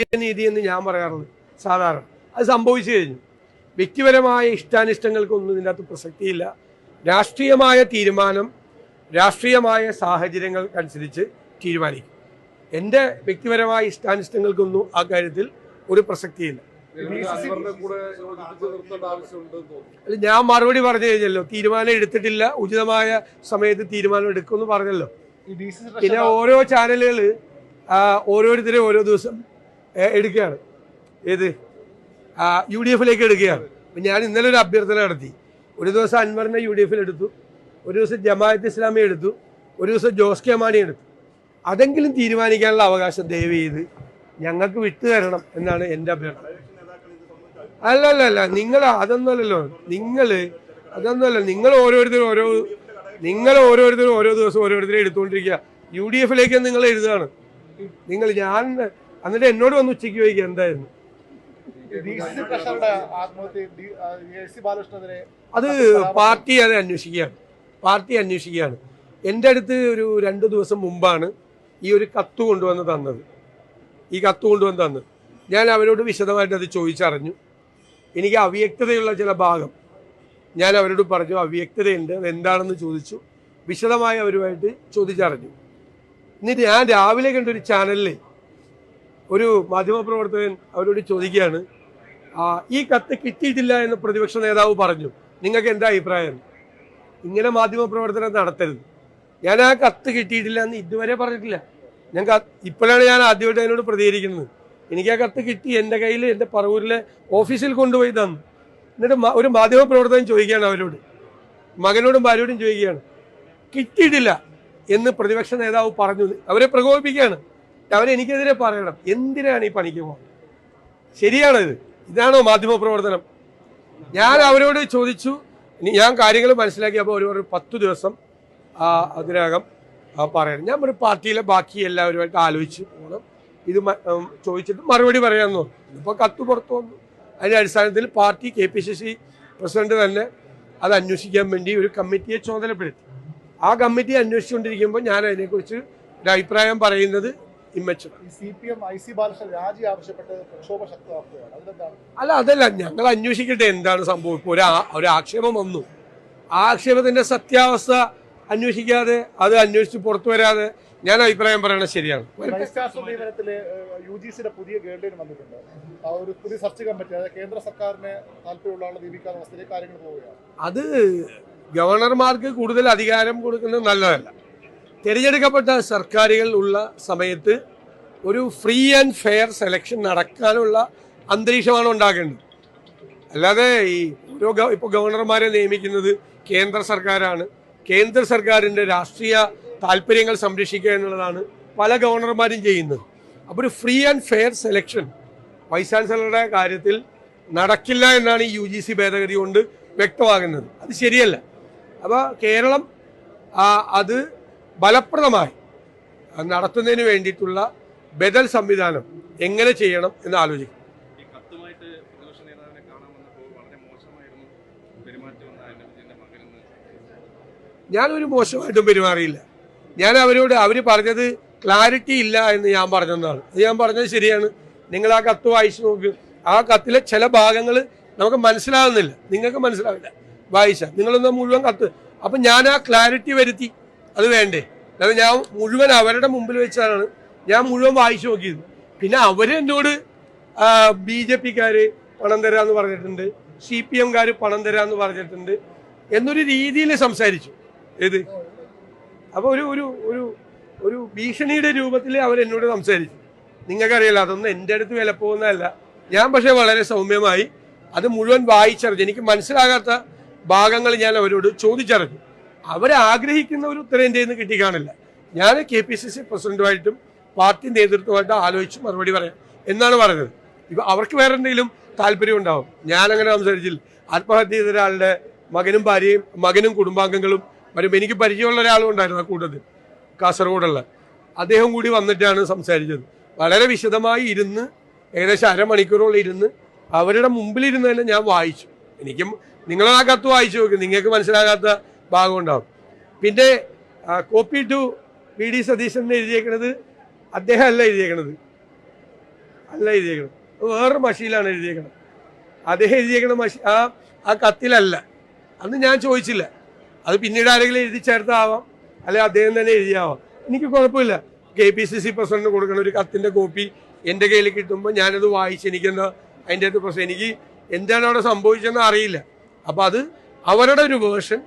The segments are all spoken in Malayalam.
നീതി എന്ന് ഞാൻ പറയാറുള്ളത് സാധാരണ. അത് സംഭവിച്ചു കഴിഞ്ഞു. വ്യക്തിപരമായ ഇഷ്ടാനിഷ്ടങ്ങൾക്കൊന്നും ഇതിന്റെ അകത്ത് പ്രസക്തിയില്ല. രാഷ്ട്രീയമായ തീരുമാനം രാഷ്ട്രീയമായ സാഹചര്യങ്ങൾക്കനുസരിച്ച് തീരുമാനിക്കും. എന്റെ വ്യക്തിപരമായ ഇഷ്ടാനിഷ്ടങ്ങൾക്കൊന്നും ആ കാര്യത്തിൽ ഒരു പ്രസക്തിയില്ല. അല്ല ഞാൻ മറുപടി പറഞ്ഞു കഴിഞ്ഞല്ലോ. തീരുമാനം എടുത്തിട്ടില്ല. ഉചിതമായ സമയത്ത് തീരുമാനം എടുക്കുമെന്ന് പറഞ്ഞല്ലോ. പിന്നെ ഓരോ ചാനലുകൾ ഓരോരുത്തരും ഓരോ ദിവസം എടുക്കുകയാണ്. ഏത്? യു ഡി എഫിലേക്ക് എടുക്കുകയാണ്. ഞാൻ ഇന്നലെ ഒരു അഭ്യർത്ഥന നടത്തി. ഒരു ദിവസം അൻവറിനെ യു ഡി എഫിൽ എടുത്തു. ഒരു ദിവസം ജമാഅത്ത് ഇസ്ലാമി എടുത്തു. ഒരു ദിവസം ജോസ് കെ മാണി എടുത്തു. അതെങ്കിലും തീരുമാനിക്കാനുള്ള അവകാശം ദയവ് ചെയ്ത് ഞങ്ങൾക്ക് വിട്ടു തരണം എന്നാണ് എന്റെ അഭ്യർത്ഥന. അല്ല അല്ല അല്ല നിങ്ങൾ അതൊന്നുമല്ലല്ലോ. നിങ്ങൾ അതൊന്നുമല്ല. നിങ്ങൾ ഓരോരുത്തരും ഓരോ നിങ്ങൾ ഓരോരുത്തരും ഓരോ ദിവസം ഓരോരുത്തരെ എടുത്തുകൊണ്ടിരിക്കുക. യു ഡി എഫിലേക്ക് നിങ്ങൾ എഴുതുകയാണ്. നിങ്ങൾ ഞാൻ എന്നിട്ട് എന്നോട് വന്ന് ഉച്ചയ്ക്ക് ചോദിക്കുക എന്തായിരുന്നു? അത് പാർട്ടി അത് അന്വേഷിക്കുകയാണ്. പാർട്ടി അന്വേഷിക്കുകയാണ്. എന്റെ അടുത്ത് ഒരു രണ്ട് ദിവസം മുമ്പാണ് ഈ ഒരു കത്ത് കൊണ്ടുവന്ന് തന്നത്. ഈ കത്ത് കൊണ്ടുവന്ന് തന്നത്. ഞാൻ അവരോട് വിശദമായിട്ട് അത് ചോദിച്ചറിഞ്ഞു. എനിക്ക് അവ്യക്തതയുള്ള ചില ഭാഗം ഞാൻ അവരോട് പറഞ്ഞു അവ്യക്തതയുണ്ട് അത് എന്താണെന്ന് ചോദിച്ചു. വിശദമായി അവരുമായിട്ട് ചോദിച്ചറിഞ്ഞു. എന്നിട്ട് ഞാൻ രാവിലെ കണ്ട ഒരു ചാനലിൽ ഒരു മാധ്യമപ്രവർത്തകൻ അവരോട് ചോദിക്കുകയാണ് ഈ കത്ത് കിട്ടിയിട്ടില്ല എന്ന് പ്രതിപക്ഷ നേതാവ് പറഞ്ഞു. നിങ്ങൾക്ക് എന്താ അഭിപ്രായം? ഇങ്ങനെ മാധ്യമപ്രവർത്തനം നടത്തരുത്. ഞാൻ ആ കത്ത് കിട്ടിയിട്ടില്ല എന്ന് ഇതുവരെ പറഞ്ഞിട്ടില്ല. ഞാൻ ഇപ്പോഴാണ് ഞാൻ ആദ്യമായിട്ട് അതിനോട് പ്രതികരിക്കുന്നത്. എനിക്ക് ആ കത്ത് കിട്ടി എന്റെ കയ്യിൽ എന്റെ പറവൂരിലെ ഓഫീസിൽ കൊണ്ടുപോയി തന്നു. എന്നിട്ട് ഒരു മാധ്യമപ്രവർത്തകൻ ചോദിക്കുകയാണ് അവരോട്. മകനോടും ഭാര്യയോടും ചോദിക്കുകയാണ് കിട്ടിയിട്ടില്ല എന്ന് പ്രതിപക്ഷ നേതാവ് പറഞ്ഞു. അവരെ പ്രകോപിപ്പിക്കുകയാണ്. അവരെനിക്കെതിരെ പറയണം. എന്തിനാണ് ഈ പണിക്ക് പോകുന്നത് ശരിയാണിത് ഇതാണോ മാധ്യമ പ്രവർത്തനം? ഞാൻ അവരോട് ചോദിച്ചു. ഞാൻ കാര്യങ്ങൾ മനസ്സിലാക്കിയപ്പോൾ ഒരു ഒരു പത്ത് ദിവസം അതിനകം പറയണം. ഞാൻ ഒരു പാർട്ടിയിലെ ബാക്കി എല്ലാവരുമായിട്ട് ആലോചിച്ച് പോകണം ഇത് ചോദിച്ചിട്ട് മറുപടി പറയാമെന്ന് പറഞ്ഞു. ഇപ്പോൾ കത്ത് പുറത്തു വന്നു. അതിന്റെ അടിസ്ഥാനത്തിൽ party K P C C president തന്നെ അത് അന്വേഷിക്കാൻ വേണ്ടി ഒരു കമ്മിറ്റിയെ ചുമതലപ്പെടുത്തി. ആ കമ്മിറ്റി അന്വേഷിച്ചുകൊണ്ടിരിക്കുമ്പോൾ ഞാൻ അതിനെക്കുറിച്ച് ഒരു അഭിപ്രായം പറയുന്നത് അല്ല അതല്ല ഞങ്ങൾ അന്വേഷിക്കട്ടെ എന്താണ് സംഭവം. ഇപ്പോൾ ഒരു ആക്ഷേപം വന്നു. ആ ആക്ഷേപത്തിന്റെ സത്യാവസ്ഥ അന്വേഷിക്കാതെ അത് അന്വേഷിച്ച് പുറത്തു വരാതെ ഞാൻ അഭിപ്രായം പറയണത് ശരിയാണ്. വൈസ് ചാൻസലർ യു ജി സിയുടെ പുതിയ ഗൈഡ് ലൈൻ വന്നിട്ടുണ്ട്. ആ ഒരു പുതിയ സർച്ച് കമ്മിറ്റി അതായത് കേന്ദ്ര സർക്കാരിന് താല്പര്യമുള്ള ആളെ നിയമിക്കാത്ത അവസ്ഥയിലേക്ക് കാര്യങ്ങൾ പോവുകയാണ്. അത് ഗവർണർമാർക്ക് കൂടുതൽ അധികാരം കൊടുക്കുന്നത് നല്ലതല്ല. തിരഞ്ഞെടുക്കപ്പെട്ട സർക്കാരുകൾ ഉള്ള സമയത്ത് ഒരു ഫ്രീ ആൻഡ് ഫെയർ സെലക്ഷൻ നടക്കാനുള്ള അന്തരീക്ഷമാണ് ഉണ്ടാകേണ്ടത്. അല്ലാതെ ഈ ഓരോ ഇപ്പോൾ ഗവർണർമാരെ നിയമിക്കുന്നത് കേന്ദ്ര സർക്കാരാണ്. കേന്ദ്ര സർക്കാരിന്റെ രാഷ്ട്രീയ താല്പര്യങ്ങൾ സംരക്ഷിക്കുക എന്നുള്ളതാണ് പല ഗവർണർമാരും ചെയ്യുന്നത്. അപ്പോൾ ഒരു free and fair selection vice ചാൻസലറുടെ കാര്യത്തിൽ നടക്കില്ല എന്നാണ് ഈ യു ജി സി ഭേദഗതി കൊണ്ട് വ്യക്തമാകുന്നത്. അത് ശരിയല്ല. അപ്പോൾ കേരളം അത് ഫലപ്രദമായി നടത്തുന്നതിന് വേണ്ടിയിട്ടുള്ള ബദൽ സംവിധാനം എങ്ങനെ ചെയ്യണം എന്ന് ആലോചിക്കും. ഞാനൊരു മോശമായിട്ടും പെരുമാറിയില്ല. ഞാൻ അവരോട് അവർ പറഞ്ഞത് ക്ലാരിറ്റി ഇല്ല എന്ന് ഞാൻ പറഞ്ഞതാണ്. അത് ഞാൻ പറഞ്ഞത് ശരിയാണ്. നിങ്ങൾ ആ കത്ത് വായിച്ചു നോക്ക്. ആ കത്തിലെ ചില ഭാഗങ്ങൾ നമുക്ക് മനസ്സിലാകുന്നില്ല നിങ്ങൾക്ക് മനസ്സിലാവില്ല. വായിച്ച. നിങ്ങളൊന്ന് മുഴുവൻ കത്ത്? അപ്പം ഞാൻ ആ ക്ലാരിറ്റി വരുത്തി. അത് വേണ്ടേ. അല്ലാതെ ഞാൻ മുഴുവൻ അവരുടെ മുമ്പിൽ വെച്ചാണ് ഞാൻ മുഴുവൻ വായിച്ചു നോക്കിയത്. പിന്നെ അവരെന്നോട് ബി ജെ പിക്കാർ പണം തരാമെന്ന് പറഞ്ഞിട്ടുണ്ട് സി പി എംകാർ പണം തരാമെന്ന് പറഞ്ഞിട്ടുണ്ട് എന്നൊരു രീതിയിൽ സംസാരിച്ചു. ഏത്? അപ്പോൾ ഒരു ഒരു ഒരു ഒരു ഭീഷണിയുടെ രൂപത്തിൽ അവർ എന്നോട് സംസാരിച്ചു. നിങ്ങൾക്കറിയില്ല അതൊന്നും എന്റെ അടുത്ത് വില പോകുന്നതല്ല. ഞാൻ പക്ഷേ വളരെ സൗമ്യമായി അത് മുഴുവൻ വായിച്ചറിഞ്ഞു. എനിക്ക് മനസ്സിലാകാത്ത ഭാഗങ്ങൾ ഞാൻ അവരോട് ചോദിച്ചറിഞ്ഞു. അവരാഗ്രഹിക്കുന്ന ഒരു ഉത്തരേന്ത്യയിൽ നിന്ന് കിട്ടിക്കാണില്ല. ഞാൻ കെ പി സി സി പ്രസിഡന്റുമായിട്ടും പാർട്ടി നേതൃത്വമായിട്ടും ആലോചിച്ച് മറുപടി പറയാം. എന്നാണ് പറഞ്ഞത് ഇപ്പൊ അവർക്ക് വേറെ എന്തെങ്കിലും താല്പര്യം ഉണ്ടാവും. ഞാൻ അങ്ങനെ സംസാരിച്ചില്ല. ആത്മഹത്യ ചെയ്ത ഒരാളുടെ മകനും ഭാര്യയും മകനും കുടുംബാംഗങ്ങളും വരുമ്പോൾ എനിക്ക് പരിചയമുള്ള ഒരാളും ഉണ്ടായിരുന്നു ആ കൂട്ടത്തിൽ. കാസർഗോഡുള്ള. അദ്ദേഹം കൂടി വന്നിട്ടാണ് സംസാരിച്ചത്. വളരെ വിശദമായി ഇരുന്ന് ഏകദേശം അരമണിക്കൂറോളം ഇരുന്ന് അവരുടെ മുമ്പിലിരുന്ന് തന്നെ ഞാൻ വായിച്ചു. എനിക്കും നിങ്ങൾ ആ കത്ത് വായിച്ചു നോക്കി. നിങ്ങൾക്ക് മനസ്സിലാകാത്ത ഭാഗം ഉണ്ടാവും പിന്നെ copy to V D Satheesan എന്ന് എഴുതിയേക്കണത് അദ്ദേഹം അല്ല എഴുതിയേക്കണത്. അല്ല എഴുതിയേക്കണം അത് വേറൊരു മഷിയിലാണ് എഴുതിയേക്കണം അദ്ദേഹം എഴുതിയേക്കണ മഷി ആ ആ കത്തിലല്ല. അന്ന് ഞാൻ ചോദിച്ചില്ല. അത് പിന്നീട് ആരെങ്കിലും എഴുതി ചേർത്താവാം. അല്ലെ അദ്ദേഹം തന്നെ എഴുതിയാവാം. എനിക്ക് കുഴപ്പമില്ല. K P C C president കൊടുക്കുന്ന ഒരു കത്തിന്റെ കോപ്പി എന്റെ കയ്യിൽ കിട്ടുമ്പോൾ ഞാനത് വായിച്ച് എനിക്കെന്താ അതിന്റെ അകത്ത് പ്രശ്നം? എനിക്ക് എന്താണ് അവിടെ സംഭവിച്ചതെന്ന് അറിയില്ല. അപ്പോൾ അത് അവരുടെ ഒരു വേർഷൻ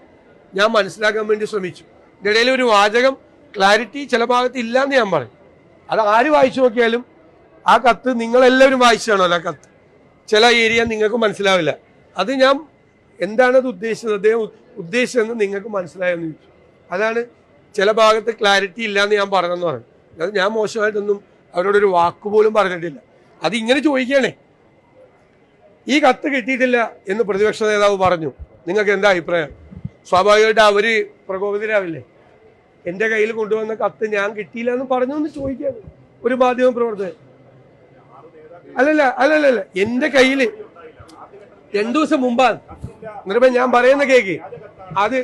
ഞാൻ മനസ്സിലാക്കാൻ വേണ്ടി ശ്രമിച്ചു. ഇതിടയിൽ ഒരു വാചകം ക്ലാരിറ്റി ചില ഭാഗത്ത് ഇല്ലാന്ന് ഞാൻ പറയും. അത് ആര് വായിച്ചു നോക്കിയാലും ആ കത്ത് നിങ്ങളെല്ലാവരും വായിച്ചാണോ ആ കത്ത്? ചില ഏരിയ നിങ്ങൾക്ക് മനസ്സിലാവില്ല. അത് ഞാൻ എന്താണത് ഉദ്ദേശിച്ചത്? അദ്ദേഹം ഉദ്ദേശിച്ചതെന്ന് നിങ്ങൾക്ക് മനസ്സിലായെന്ന് ചോദിച്ചു. അതാണ് ചില ഭാഗത്ത് ക്ലാരിറ്റി ഇല്ലാന്ന് ഞാൻ പറഞ്ഞെന്ന് പറഞ്ഞു അത് ഞാൻ മോശമായിട്ടൊന്നും അവരോടൊരു വാക്കുപോലും പറഞ്ഞിട്ടില്ല. അത് ഇങ്ങനെ ചോദിക്കുകയാണേ. ഈ കത്ത് കിട്ടിയിട്ടില്ല എന്ന് പ്രതിപക്ഷ നേതാവ് പറഞ്ഞു. നിങ്ങൾക്ക് എന്താ അഭിപ്രായം? സ്വാഭാവികമായിട്ട് അവർ പ്രകോപിതരാവില്ലേ? എന്റെ കയ്യിൽ കൊണ്ടുവന്ന കത്ത് ഞാൻ കിട്ടിയില്ല എന്ന് പറഞ്ഞു എന്ന് ചോദിക്കുകയാണ് ഒരു മാധ്യമ പ്രവർത്തകൻ. അല്ലല്ല അല്ലല്ല എന്റെ കയ്യിൽ രണ്ടു ദിവസം മുമ്പാണ്. എന്നിട്ട് ഞാൻ പറയുന്ന കേക്ക്. അത്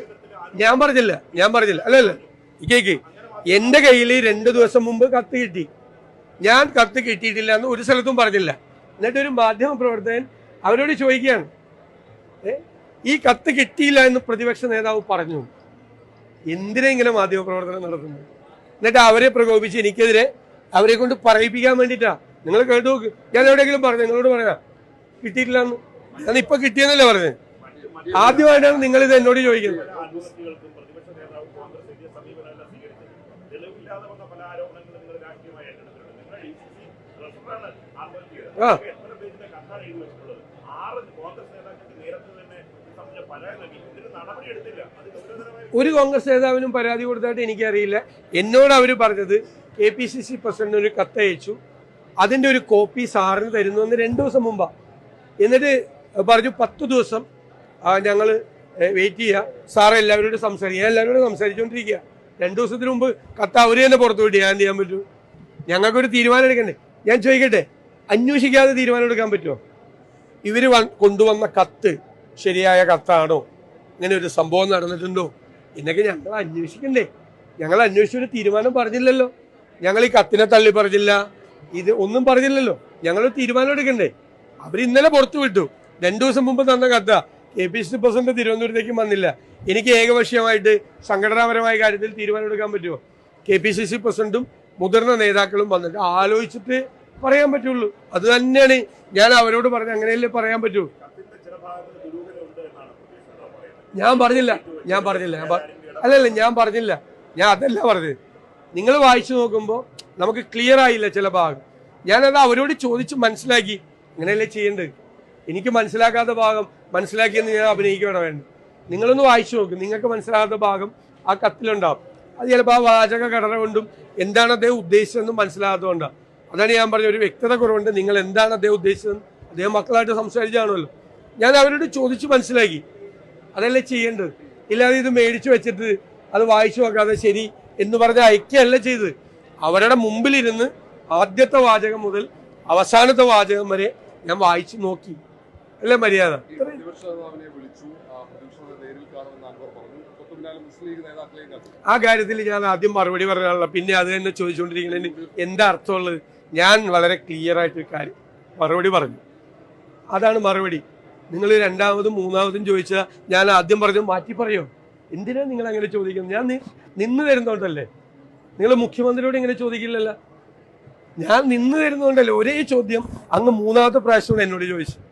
ഞാൻ പറഞ്ഞില്ല ഞാൻ പറഞ്ഞില്ല. അല്ലല്ല ഈ കേക്ക് എന്റെ കയ്യിൽ രണ്ടു ദിവസം മുമ്പ് കത്ത് കിട്ടി. ഞാൻ കത്ത് കിട്ടിയിട്ടില്ല എന്ന് ഒരു സ്ഥലത്തും പറഞ്ഞില്ല. എന്നിട്ട് ഒരു മാധ്യമ പ്രവർത്തകൻ അവരോട് ചോദിക്കുകയാണ്. ഏ, ഈ കത്ത് കിട്ടിയില്ല എന്ന് പ്രതിപക്ഷ നേതാവ് പറഞ്ഞു. എന്തിനെങ്കിലും ഇങ്ങനെ മാധ്യമ പ്രവർത്തനം നടത്തുന്നത്? എന്നിട്ട് അവരെ പ്രകോപിച്ച് എനിക്കെതിരെ അവരെ കൊണ്ട് പറയിപ്പിക്കാൻ വേണ്ടിയിട്ടാ. നിങ്ങൾ കേട്ടു ഞാൻ എവിടെയെങ്കിലും പറഞ്ഞു? നിങ്ങളോട് പറയാ. കിട്ടിയിട്ടില്ല എന്ന് ഞാൻ ഇപ്പൊ കിട്ടിയെന്നല്ലേ പറഞ്ഞത് ആദ്യമായിട്ടാണ് നിങ്ങൾ ഇത് എന്നോട് ചോദിക്കുന്നത്. ആത്മഹത്യകൾക്കും ഒരു കോൺഗ്രസ് നേതാവിനും പരാതി കൊടുത്തായിട്ട് എനിക്കറിയില്ല. എന്നോട് അവർ പറഞ്ഞത് കെ പി സി സി പ്രസിഡന്റിന് ഒരു കത്തയച്ചു അതിന്റെ ഒരു കോപ്പി സാറിന് തരുന്നു എന്ന് രണ്ട് ദിവസം മുമ്പാ. എന്നിട്ട് പറഞ്ഞു പത്ത് ദിവസം ഞങ്ങൾ വെയിറ്റ് ചെയ്യുക സാർ എല്ലാവരോടും സംസാരിക്കുക ഞാൻ എല്ലാവരോടും സംസാരിച്ചുകൊണ്ടിരിക്കുക രണ്ട് ദിവസത്തിന് മുമ്പ് കത്ത് അവർ തന്നെ പുറത്തു വിട്ട്. ഞാൻ ചെയ്യാൻ പറ്റൂ? ഞങ്ങൾക്കൊരു തീരുമാനം എടുക്കണ്ടേ? ഞാൻ ചോദിക്കട്ടെ? അന്വേഷിക്കാതെ തീരുമാനം എടുക്കാൻ പറ്റുമോ ഇവർ കൊണ്ടുവന്ന കത്ത് ശരിയായ കത്താണോ? ഇങ്ങനെ ഒരു സംഭവം നടന്നിട്ടുണ്ടോ? എന്നൊക്കെ ഞങ്ങൾ അന്വേഷിക്കണ്ടേ. ഞങ്ങൾ അന്വേഷിച്ച ഒരു തീരുമാനം പറഞ്ഞില്ലല്ലോ. ഞങ്ങൾ ഈ കത്തിനെ തള്ളി പറഞ്ഞില്ല. ഇത് ഒന്നും പറഞ്ഞില്ലല്ലോ. ഞങ്ങൾ തീരുമാനം എടുക്കണ്ടേ? അവർ ഇന്നലെ പുറത്തു വിട്ടു. രണ്ടു ദിവസം മുമ്പ് തന്ന കത്ത. കെ പി സി പ്രസിഡന്റ് തിരുവനന്തപുരത്തേക്ക് വന്നില്ല. എനിക്ക് ഏകപക്ഷീയമായിട്ട് സംഘടനാപരമായ കാര്യത്തിൽ തീരുമാനം എടുക്കാൻ പറ്റുമോ? കെ പി സി സി പ്രസിഡന്റും മുതിർന്ന നേതാക്കളും വന്നിട്ട് ആലോചിച്ചിട്ട് പറയാൻ പറ്റുള്ളൂ. അത് തന്നെയാണ്. ഞാൻ അവരോട് പറഞ്ഞ അങ്ങനെയല്ലേ പറയാൻ പറ്റൂ കത്തിന്റെ ചില ഭാഗങ്ങളിൽ ദുരൂഹതയുണ്ട് എന്നാണ് പ്രതിപക്ഷ നേതാവ് പറയുന്നത് ഞാൻ പറഞ്ഞില്ല ഞാൻ പറഞ്ഞില്ല ഞാൻ അല്ലല്ല ഞാൻ പറഞ്ഞില്ല. ഞാൻ അതല്ല പറഞ്ഞത്. നിങ്ങൾ വായിച്ചു നോക്കുമ്പോൾ നമുക്ക് ക്ലിയർ ആയില്ല ചില ഭാഗം. ഞാനത് അവരോട് ചോദിച്ച് മനസ്സിലാക്കി. ഇങ്ങനെയല്ലേ ചെയ്യേണ്ടത്? എനിക്ക് മനസ്സിലാക്കാത്ത ഭാഗം മനസ്സിലാക്കിയെന്ന് ഞാൻ അഭിനയിക്കുകയാണ് വേണ്ടത്. നിങ്ങളൊന്ന് വായിച്ചു നോക്കും. നിങ്ങൾക്ക് മനസ്സിലാകാത്ത ഭാഗം ആ കത്തിലുണ്ടാവും. അത് ചിലപ്പോൾ ആ വാചക ഘടന കൊണ്ടും എന്താണ് അദ്ദേഹം ഉദ്ദേശിച്ചതെന്ന് മനസ്സിലാകാത്തതുകൊണ്ടാണ് അതാണ് ഞാൻ പറഞ്ഞ ഒരു വ്യക്തത കുറവുണ്ട്. നിങ്ങൾ എന്താണ് അദ്ദേഹം ഉദ്ദേശിച്ചതെന്ന് അദ്ദേഹം മക്കളായിട്ട് സംസാരിച്ചാണല്ലോ. ഞാൻ അവരോട് ചോദിച്ച് മനസ്സിലാക്കി. അതല്ലേ ചെയ്യേണ്ടത്? ഇല്ലാതെ ഇത് മേടിച്ചു വെച്ചിട്ട് അത് വായിച്ചു നോക്കാതെ ശരി എന്ന് പറഞ്ഞ ഐക്യമല്ല ചെയ്ത് അവരുടെ മുമ്പിലിരുന്ന് ആദ്യത്തെ വാചകം മുതൽ അവസാനത്തെ വാചകം വരെ ഞാൻ വായിച്ചു നോക്കി. അല്ലേ മര്യാദ? ആ കാര്യത്തിൽ ഞാൻ ആദ്യം മറുപടി പറയാനുള്ള പിന്നെ അത് തന്നെ ചോദിച്ചുകൊണ്ടിരിക്കുന്നതിന് എന്താ അർത്ഥമുള്ളത്? ഞാൻ വളരെ ക്ലിയർ ആയിട്ട് കാര്യം മറുപടി പറഞ്ഞു. അതാണ് മറുപടി. നിങ്ങൾ രണ്ടാമതും മൂന്നാമതും ചോദിച്ചാൽ ഞാൻ ആദ്യം പറഞ്ഞു മാറ്റി പറയോ? എന്തിനാ നിങ്ങൾ അങ്ങനെ ചോദിക്കുന്നത്? ഞാൻ നിന്ന് തരുന്നോണ്ടല്ലേ. നിങ്ങൾ മുഖ്യമന്ത്രിയോട് ഇങ്ങനെ ചോദിക്കില്ലല്ലോ. ഞാൻ നിന്ന് തരുന്നോണ്ടല്ലേ. ഒരേ ചോദ്യം അങ്ങ് മൂന്നാമത്തെ പ്രാവശ്യം എന്നോട് ചോദിച്ചത്.